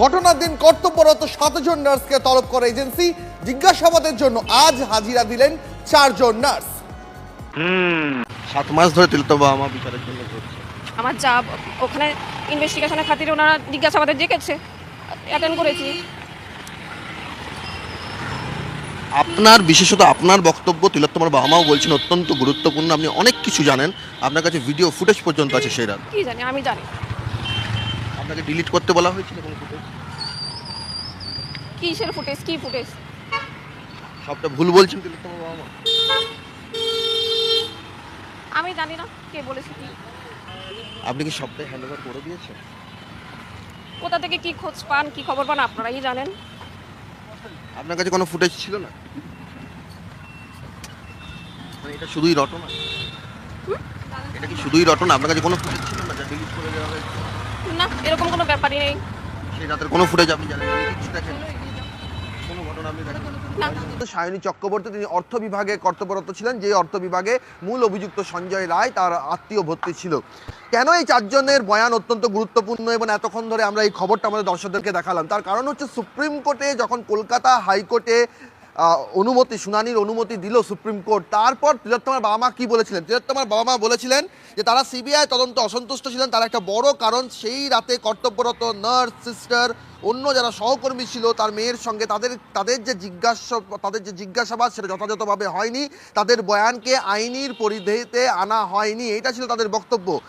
ঘটনার দিন কর্তব্যরত সাতজন নার্সকে তলব করে এজেন্সি। জিজ্ঞাসাবাদের জন্য আজ হাজিরা দিলেন চারজন নার্স। সাত মাস ধরে তিলোত্তম বাবা মা বিচারের জন্য আমার যা ওখানে ইনভেস্টিগেশনের খাতিরে ওনারা জিজ্ঞাসাবাদের ডেকেছে অ্যাটেন্ড করেছি। আপনার বিশেষত আপনার বক্তব্য তিলোত্তমার বাবা মাও বলছেন অত্যন্ত গুরুত্বপূর্ণ। আপনি অনেক কিছু জানেন। আপনার কাছে ভিডিও ফুটেজ পর্যন্ত আছে সেই রাত। কি জানি আমি জানি। আপনাকে ডিলিট করতে বলা হয়েছিল কোনো ফুটেজ কিসের ফুটেজ কি ফুটেজ সবটা ভুল বলছেন তিলোত্তমার বাবা মা। আমি জানি না কে বলেছে কি। আপনি কি সবটাই হ্যান্ড ওভার করে দিয়েছেন? কোথা থেকে কি খোঁজ পান কি খবর পান আপনারাই জানেন। আপনার কাছে কোনো ফুটেজ ছিল না? মানে এটা শুধুই রটনা? এটা কি শুধুই রটনা? আপনার কাছে কোনো ফুটেজ ছিল না যা ডিলিট করে দেওয়া হয়েছে? না এরকম কোনো ব্যাপারই নেই। সেই রাতের কোনো ফুটেজ আপনি জানেন? কিছু দেখেন? কোনো ঘটনা আপনি দেখেন? সায়নী চক্রবর্তী তিনি অর্থ বিভাগে কর্তব্যরত ছিলেন যে অর্থ বিভাগে মূল অভিযুক্ত সঞ্জয় রায় তার আত্মীয় ভর্তি ছিল। কেন এই চারজনের বয়ান অত্যন্ত গুরুত্বপূর্ণ এবং এতক্ষণ ধরে আমরা এই খবরটা আমাদের দর্শকদেরকে দেখালাম? তার কারণ হচ্ছে সুপ্রিম কোর্টে যখন কলকাতা হাইকোর্টে অনুমতি, শুনানির অনুমতি দিল সুপ্রিম কোর্ট। তারপর তিলোত্তমার বাবা মা কী বলেছিলেন? তিলোত্তমার বাবা মা বলেছিলেন যে তারা সিবিআই তদন্ত অসন্তুষ্ট ছিলেন। তার একটা বড় কারণ, সেই রাতে কর্তব্যরত নার্স, সিস্টার, অন্য যারা সহকর্মী ছিল, তার মেয়ের সঙ্গে তাদের তাদের যে জিজ্ঞাসা, তাদের যে জিজ্ঞাসাবাদ সেটা যথাযথভাবে হয়নি। তাদের বয়ানকে আইনির পরিধেয়তে আনা হয়নি। এটা ছিল তাদের বক্তব্য।